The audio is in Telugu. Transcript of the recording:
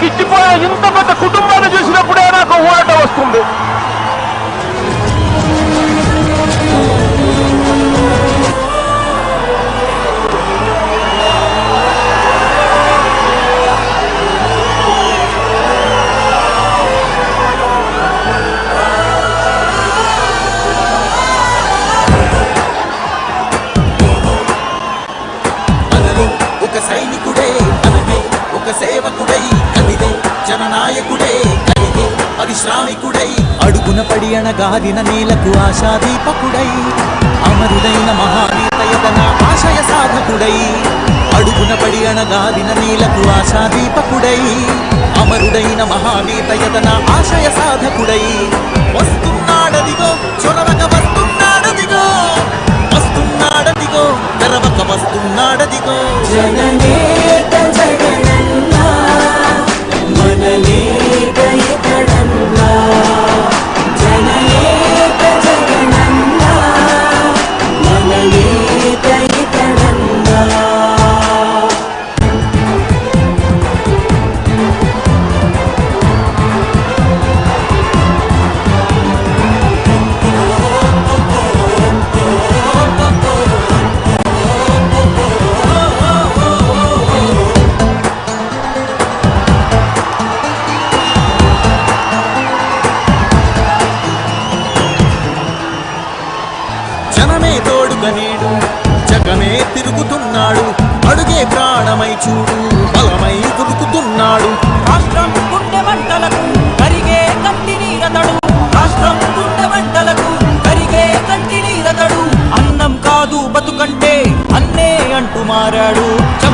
నాకు ఇచ్చిపోయే ఇంత పెద్ద కుటుంబాన్ని చూసినప్పుడే నాకు ఊరట వస్తుంది. ఒక సైనికుడే అనలే ఒక సేవకుడై కవిదే జననాయకుడే కవిదే పరిశ్రామికుడై. అడుగున పడి అణగాదిన నేలకు ఆశాదీపకుడై అమరుడైన మహానీతయతన ఆశయ సాధకుడై. అడుగున పడి అణగాదిన నీలకు ఆశాదీపకుడై అమరుడైన మహానీతయతన ఆశయ సాధకుడై. వస్తున్నాడదిగో చొరవక వస్తున్నాడదిగో వస్తున్నాడదిగో తెరవక వస్తున్నాడదిగో. జననే జగమే అడుగే ప్రాణమై చూడు బలమై కురుకుతున్నాడు రాష్ట్రం గుండె మంటలకు కరిగే కంటి నీరతడు రాష్ట్రం గుండె మంటలకు కరిగే కంటి నీరతడు అన్నం కాదు బతుకంటే అన్నే అంటూ మారాడు. చెమటలు